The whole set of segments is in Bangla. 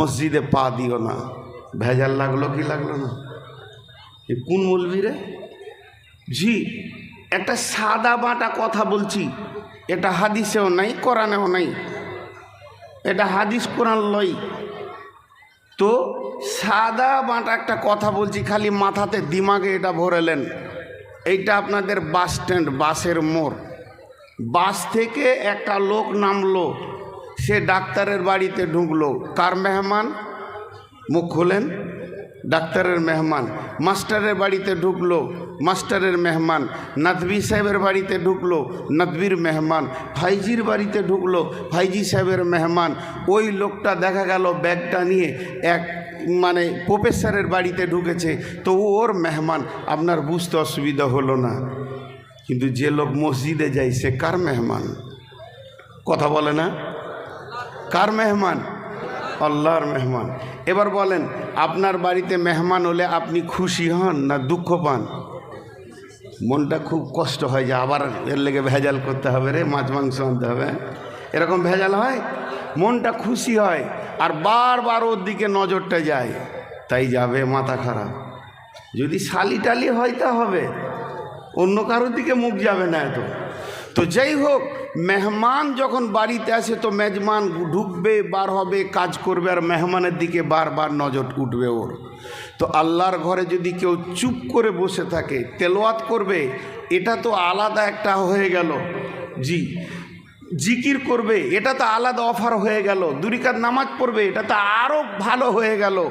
মসজিদে পা দিও না। ভেজাল লাগল কি লাগল না? এ কোন বলবি রে? জি একটা সাদা বাঁটা কথা বলছি। এটা হাদিসেও নাই, কোরআনেও নাই। এটা হাদিস কোরআন লই। তো সাদা বাঁটা একটা কথা বলছি, খালি মাথাতে দিমাগে এটা ভরেলেন। এইটা আপনাদের বাস স্ট্যান্ড, বাসের মোড়। বাস থেকে একটা লোক নামলো। সে ডাক্তারের বাড়িতে ঢুকলো। কার মেহমান? মুখ খুলেন। ডাক্তারের মেহমান। মাস্টারের বাড়িতে ঢুকলো। মাস্টারের মেহমান। নাদবি সাহেবের বাড়িতে ঢুকলো। নাদবির মেহমান। ভাইজির বাড়িতে ঢুকলো। ভাইজি সাহেবের মেহমান। ওই লোকটা দেখা গেল ব্যাগটা নিয়ে এক মানে প্রফেসরের বাড়িতে ঢুকেছে। তো ওর মেহমান। আপনার বুঝতে অসুবিধা হলো না। কিন্তু যে লোক মসজিদে যায় সে কার মেহমান? কথা বলে না? কার মেহমান? আল্লাহর মেহমান। এবার বলেন, আপনার বাড়িতে মেহমান হলে আপনি খুশি হন না দুঃখ পান? মনটা খুব কষ্ট হয় যে আবার এর লেগে ভেজাল করতে হবে রে, মাছ মাংস আনতে হবে এরকম ভেজাল হয়? মনটা খুশি হয় আর বারবার ওর দিকে নজরটা যায়, তাই যাবে মাথা খারাপ। যদি শালি টালি হয় তা হবে, অন্য কারোর দিকে মুখ যাবে না এত। তো যাই হোক, মেহমান যখন বাড়িতে আসে তো মেজমান ঢুকবে, বার হবে, কাজ করবে আর মেহমানের দিকে বারবার নজর উঠবে ওর। তো আল্লাহর ঘরে যদি কেউ চুপ করে বসে থাকে তেলোয়াত করবে, এটা তো আলাদা একটা হয়ে গেল। জি জিকির করবে, এটা তো আলাদা অফার হয়ে গেল। দুরিকাত নামাজ পড়বে, এটা তো আরও ভালো হয়ে গেল।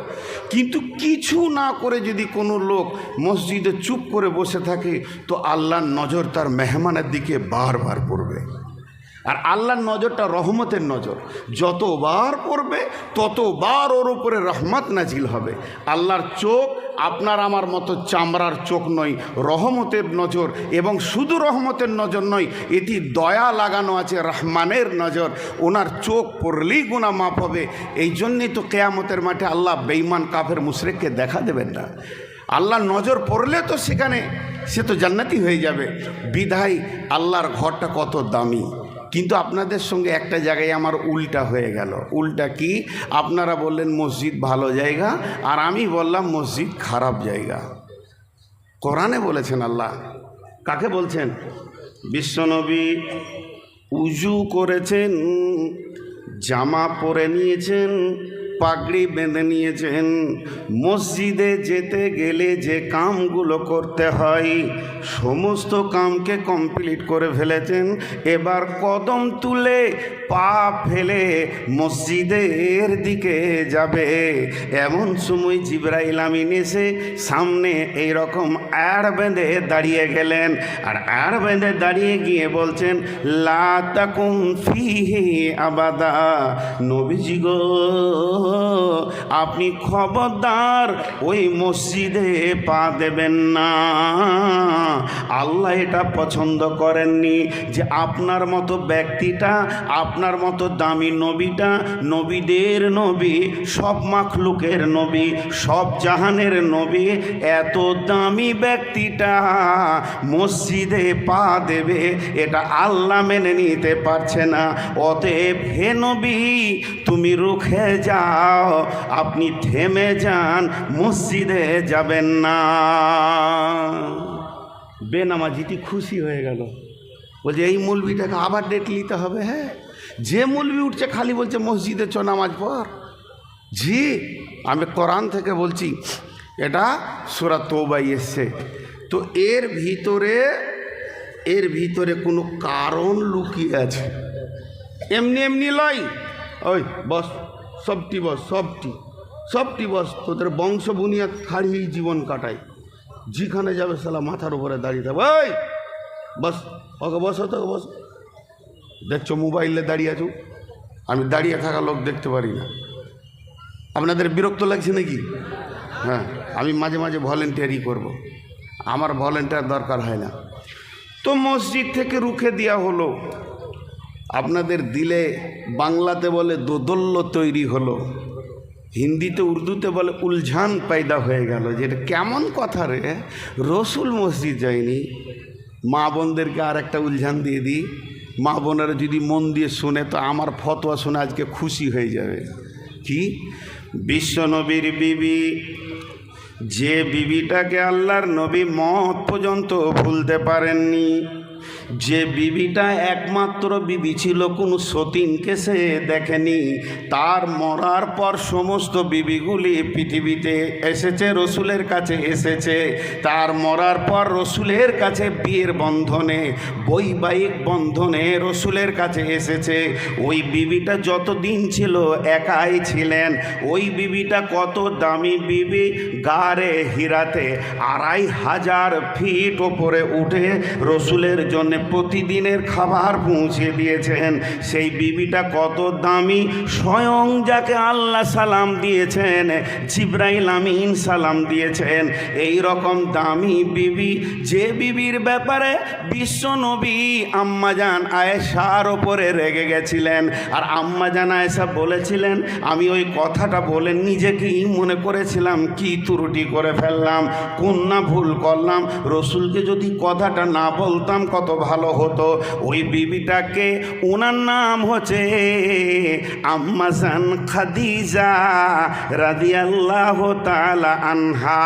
কিন্তু কিছু না করে যদি কোনো লোক মসজিদে চুপ করে বসে থাকে, তো আল্লাহর নজর তার মেহমানের দিকে বারবার পড়বে। আর আল্লাহর নজরটা রহমতের নজর। যতবার পড়বে, ততবার ওর উপরে রহমত নাজিল হবে। আল্লাহর চোখ আপনার আমার মতো চামড়ার চোখ নয়, রহমতের নজর এবং শুধু রহমতের নজর নয়, এটি দয়া লাগানো আছে, রহমানের নজর। ওনার চোখ পড়লেই গুণা মাপ হবে। এই জন্যেই তো কেয়ামতের মাঠে আল্লাহ বেইমান কাফের মুশরেককে দেখা দেবেন না। আল্লাহর নজর পড়লে তো সেখানে সে তো জান্নাতি হয়ে যাবে। বিধায় আল্লাহর ঘরটা কত দামি। কিন্তু আপনাদের সঙ্গে একটা জায়গায় আমার উল্টা হয়ে গেল। উল্টা কি? আপনারা বললেন মসজিদ ভালো জায়গা, আর আমি বললাম মসজিদ খারাপ জায়গা। কোরআনে বলেছেন আল্লাহ। কাকে বলছেন? বিশ্বনবী উজু করেছেন, জামা পরে নিয়েছেন পাগড়ি বেঁধে নিয়েছেন। মসজিদে যেতে গেলে যে কামগুলো করতে হয়, সমস্ত কামকে কমপ্লিট করে ফেলেছেন। এবার কদম তুলে পা ফেলে মসজিদের দিকে যাবে। এমন সময় জিব্রাইল আমিন এসে সামনে এই রকম আড় বেঁধে দাঁড়িয়ে গেলেন। আর আড় বেঁধে দাঁড়িয়ে গিয়ে বলছেন, লা তাকুম আবাদা। নবীজি গো, আপনি খবরদার, ওই মসজিদে পা দেবেন না। আল্লাহ এটা পছন্দ করেননি যে আপনার মতো ব্যক্তিটা আপনার মতো দামি নবীটা, নবীদের নবী, সব মাখলুকের নবী, সব জাহানের নবী, এত দামি ব্যক্তিটা মসজিদে পা দেবে, এটা আল্লাহ মেনে নিতে পারছে না। অতএব হে নবী, তুমি রুখে যাও, আপনি থেমে যান, মসজিদে যাবেন না। বেনামাজিটি খুশি হয়ে গেল। বলছে, এই মুলবিটাকে আবার ডেট নিতে হবে হ্যাঁ? যে মুলবি উঠছে খালি বলছে, মসজিদে চ নামাজ পর জি আমি কোরআন থেকে বলছি, এটা সুরা তৌবাই এসছে। তো এর ভিতরে এর ভিতরে কোনো কারণ লুকিয়ে আছে। এমনি এমনি লয়, ওই, বস, সবটি বস, সবটি সবটি বস, তোদের বংশ বুনিয়াদ খাড়িয়েই জীবন কাটায় যেখানে যাবে, সালা মাথার উপরে দাঁড়িয়ে থাকবে। ওই, বস, ওকে বসো তোকে বস। দেখছ মোবাইলে দাঁড়িয়ে আছো? আমি দাঁড়িয়ে থাকা লোক দেখতে পারি না। আপনাদের বিরক্ত লাগছে নাকি? হ্যাঁ আমি মাঝে মাঝে ভলেন্টিয়ারই করব। আমার ভলেন্টিয়ার দরকার হয় না। তো মসজিদ থেকে রুখে দেওয়া হলো। আপনাদের দিলে বাংলাতে বলে দোদল্য তৈরি হলো। হিন্দিতে উর্দুতে বলে উলঝান পায়দা হয়ে গেল। যে এটা কেমন কথা রে? রসুল মসজিদ যায়নি। মা বোনদেরকে আর একটা উলঝান দিয়ে দিই। মা বোনেরা যদি মন দিয়ে শুনে, তো আমার ফতোয়া শুনে আজকে খুশি হয়ে যাবে। কি? বিশ্বনবীর বিবি, যে বিবিটাকে আল্লাহর নবী মত পর্যন্ত ভুলতে পারেননি যে বিবিটা একমাত্র বিবি ছিল, কোনো সতীনকে সে দেখেনি। তার মরার পর সমস্ত বিবিগুলি পৃথিবীতে এসেছে, রসুলের কাছে এসেছে। তার মরার পর রসুলের কাছে বিয়ের বন্ধনে, বৈবাহিক বন্ধনে রসুলের কাছে এসেছে। ওই বিবিটা যতদিন ছিল একাই ছিলেন, ওই বিবিটা কত দামি বিবি গারে হীরাতে আড়াই হাজার ফিট ওপরে উঠে রসুলের জন্য প্রতিদিনের খাবার পৌঁছে দিয়েছেন। সেই বিবিটা কত দামি, স্বয়ং যাকে আল্লাহ সালাম দিয়েছেন, জিব্রাইল আমিন সালাম দিয়েছেন। এই রকম দামি বিবি, যে বিবির ব্যাপারে বিশ্ব নবী আম্মাজান আয়েশার ওপরে রেগে গেছিলেন। আর আম্মাজান আয়েশা বলেছিলেন, আমি ওই কথাটা বলে নিজেকেই মনে করেছিলাম, কি ত্রুটি করে ফেললাম, কোন না ভুল করলাম। রসুলকে যদি কথাটা না বলতাম কত ভালো হতো। ওই বিবিটাকে ওনার নাম হচ্ছে আম্মাজান খাদিজা রাদিয়াল্লাহ তাআলা আনহা।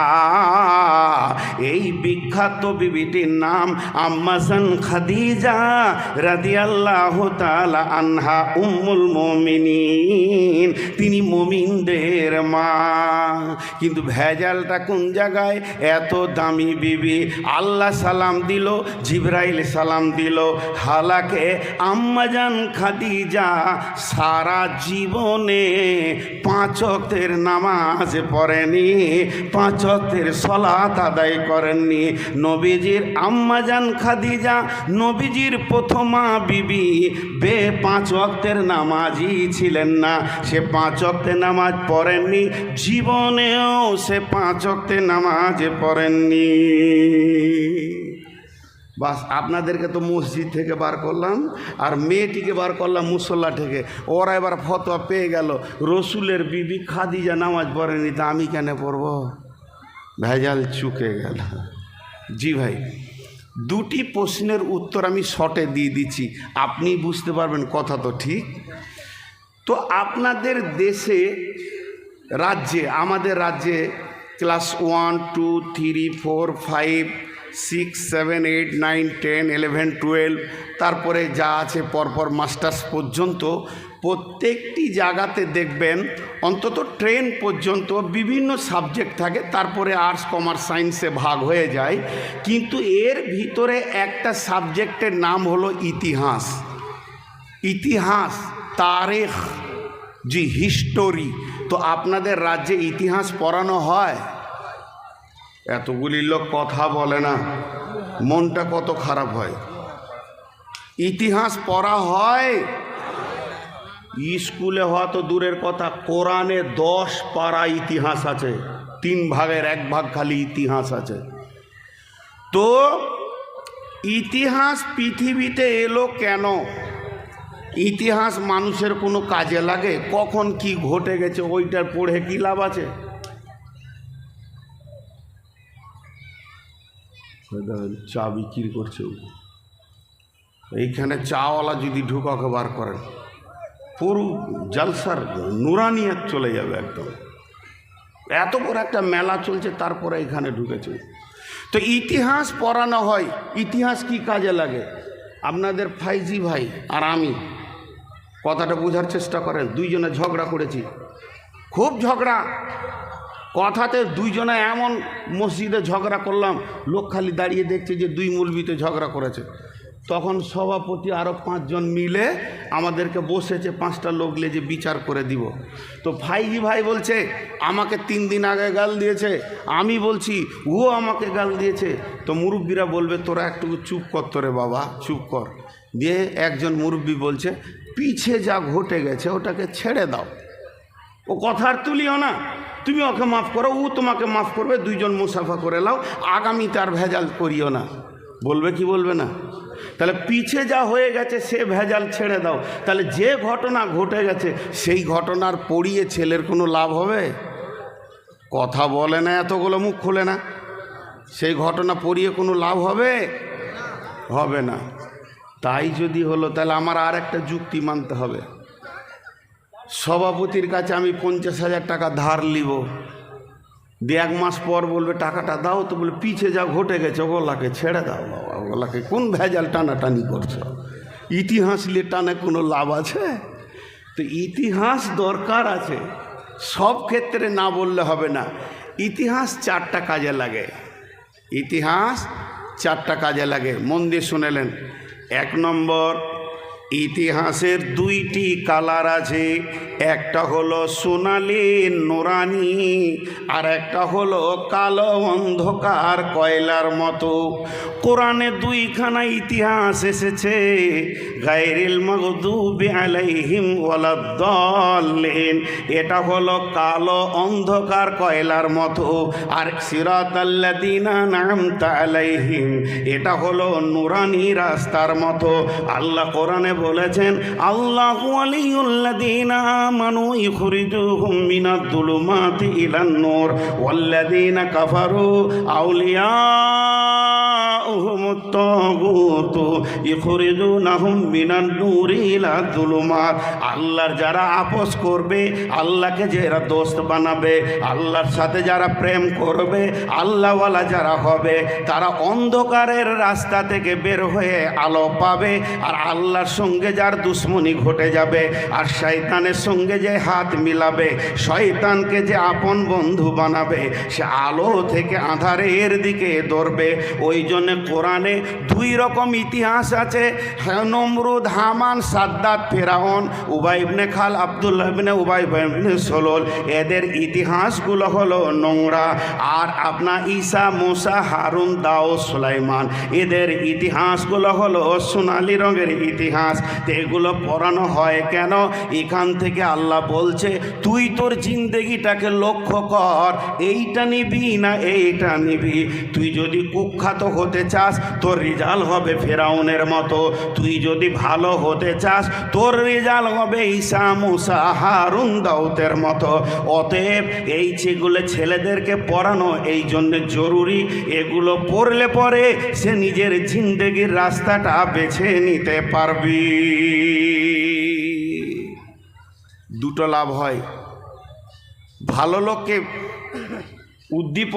এই বিখ্যাত বিবিটির নাম আম্মাজান খাদিজা রাদিয়াল্লাহ তাআলা আনহা, উম্মুল মুমিনিন। তিনি মমিনদের মা। কিন্তু ভেজালটা কোন জায়গায়? এত দামি বিবি। আল্লাহ সালাম দিল জিব্রাইল সালাম দিল, হালাকে আম্মাজান খাদিজা, সারা জীবনে পাঁচকের নামাজ পড়েনি পাঁচকের সলাত আদায় করেননি। নবীজির আম্মাজান খাদিজা, নবীজির প্রথমা বিবি, বে পাঁচ ওয়াক্তের নামাজই ছিলেন না। সে পাঁচ নামাজ পড়েননি, জীবনেও সে পাঁচ ওয়াক্তের নামাজ পড়েননি। বাস, আপনাদেরকে তো মসজিদ থেকে বার করলাম, আর মেয়েটিকে বার করলাম মুসল্লা থেকে। ওরা এবার ফতোয়া পেয়ে গেল, রসুলের বিবি খাদিজা নামাজ পড়েনি, তা আমি কেন পড়ব? ভেজাল চুকে গেল। জি ভাই, দুটি প্রশ্নের উত্তর আমি শর্টে দিয়ে দিচ্ছি, আপনি বুঝতে পারবেন কথা তো ঠিক। তো আপনাদের দেশে, রাজ্যে, আমাদের রাজ্যে class one two three four five six seven eight nine ten eleven twelve তারপরে যা আছে পরপর মাস্টার্স পর্যন্ত প্রত্যেকটি জায়গাতে দেখবেন অন্তত ট্রেন পর্যন্ত বিভিন্ন সাবজেক্ট থাকে, তারপরে আর্টস কমার্স সায়েন্সে ভাগ হয়ে যায়। কিন্তু এর ভিতরে একটা সাবজেক্টের নাম হলো ইতিহাস। ইতিহাস, তারেখ জি হিস্টোরি তো আপনাদের রাজ্যে ইতিহাস পড়ানো হয়? এতগুলি লোক কথা বলে না। মনটা কত খারাপ হয়। ইতিহাস পড়া হয়। স্কুলে হওয়া তো দূরের কথা। কোরআনে দশ পারা ইতিহাস আছে। তিন ভাগের এক ভাগ খালি ইতিহাস আছে। তো ইতিহাস পৃথিবীতে এলো কেন? ইতিহাস মানুষের কোনো কাজে লাগে? কখন কি ঘটে গেছে? ওইটার পড়ে কি লাভ আছে? চা বিক্রি করছে। এইখানে চাওয়ালা যদি ঢুকাকে বার করেন। পুরো জলসার নুরানিয়াত চলে যাবে একদম। এত বড় একটা মেলা চলছে, তারপরে এখানে ঢুকেছে। তো ইতিহাস পড়ানো হয়, ইতিহাস কি কাজে লাগে? আপনাদের ফাইজি ভাই আর আমি কথাটা বোঝার চেষ্টা করেন, দুইজনে ঝগড়া করেছি। খুব ঝগড়া। কথাতে দুইজনে এমন মসজিদে ঝগড়া করলাম, লোক খালি দাঁড়িয়ে দেখছে যে দুই মুলবিতে ঝগড়া করেছে। তখন সভাপতি আরও পাঁচজন মিলে আমাদেরকে বসেছে, পাঁচটা লোক যে বিচার করে দিব। তো ভাইজি ভাই বলছে, আমাকে তিন দিন আগে গাল দিয়েছে। আমি বলছি, ও আমাকে গাল দিয়েছে। তো মুরব্বীরা বলবে, তোরা একটু চুপ কর তোরে বাবা, চুপ কর। দিয়ে একজন মুরব্বী বলছে, পিছে যা ঘটে গেছে, ওটাকে ছেড়ে দাও। ও কথার তুলিও না। তুমি ওকে মাফ করো, ও তোমাকে মাফ করবে, দুইজন মুসাফা করে লাও আগামী তার ভেজাল করিও না। বলবে কি বলবে না? তাহলে পিছে যা হয়ে গেছে, সে ভেজাল ছেড়ে দাও। তাহলে যে ঘটনা ঘটে গেছে, সেই ঘটনার পড়িয়ে ছেলের কোনো লাভ হবে? কথা বলে না, এতগুলো মুখ খোলে না। সেই ঘটনা পড়িয়ে কোনো লাভ হবে? হবে না। তাই যদি হলো, তাহলে আমার আর একটা যুক্তি মানতে হবে। সভাপতির কাছে আমি পঞ্চাশ হাজার টাকা ধার নিব। দু এক মাস পর বলবে, টাকাটা দাও। তো বলে, পিছে যা ঘটে গেছে, ওগুলাকে ছেড়ে দাও বাবা। ওগুলাকে কোন ভেজাল টানাটানি করছ? ইতিহাস নিয়ে টানে কোনো লাভ আছে? তো ইতিহাস দরকার আছে। সব ক্ষেত্রে না বললে হবে না। ইতিহাস চারটা কাজে লাগে। ইতিহাস চারটা কাজে লাগে। মন দিয়ে শুনেলেন এক নম্বর ইতিহাসের দুইটি কালার আছে। একটা হলো সোনালি, নোরানি, আর একটা হলো কালো অন্ধকার কয়লার মতো। কোরআনে দুইখানা ইতিহাস এসেছে, গায়রিল মগদুবি আলাইহিম ওয়ালাদ্দাল্লিন। এটা হলো কালো অন্ধকার কয়লার মতো, আর সিরাতাল্লাযিনা নামতা আলাইহিম, এটা হলো নুরানি রাস্তার মতো। আল্লাহ কোরআনে বলেছেন, আল্লাহু ওয়ালিয়ুল্লাযিনা আমানু ইখরিজুহুম মিনাদ দুলুমাতি ইলান নূর ওয়াল্লাযিনা কাফারু আউলিয়া আল্লাহর যারা আপোষ করবে, আল্লাহকে যারা দোস্ত বানাবে, আল্লাহর সাথে যারা প্রেম করবে, আল্লাহওয়ালা যারা হবে, তারা অন্ধকারের রাস্তা থেকে বের হয়ে আলো পাবে, আর আল্লাহর সঙ্গে যার দুশ্মনী ঘটে যাবে, আর শয়তানের সঙ্গে যে হাত মিলাবে, শয়তানকে যে আপন বন্ধু বানাবে, সে আলো থেকে আধারের দিকে দৌড়বে। ওই জন্যে কোরআনে দুই রকম ইতিহাস আছে। নমরুদ, হামান, সাদ্দাত, ফেরাউন উবাইবনে খাল, আবদুল্লাহ উবাই ইবনে সলোল। এদের ইতিহাসগুলো হলো নোংরা। আর আপনার ঈসা, মুসা, হারুন দাও সুলাইমান। এদের ইতিহাসগুলো হলো সোনালি রঙের ইতিহাস। এগুলো পড়ানো হয় কেন? এখান থেকে আল্লাহ বলছে, তুই তোর জিন্দেগিটাকে লক্ষ্য কর। এইটা নিবি না এইটা নিবি। তুই যদি কুখ্যাত হতে চাস, তোর রেজাল্ট হবে ফেরাউনের মতো। তুই যদি ভালো হতে চাস, তোর রেজাল্ট হবে ঈসা, মুসা, হারুন দাউতের মতো। অতএব এই যেগুলো ছেলেদেরকে পড়ানো, এই জন্য জরুরি, এগুলো পড়লে পরে সে নিজের জিন্দেগির রাস্তাটা বেছে নিতে পারবি। দুটো লাভ হয়। ভালো লোককে উদ্দীপন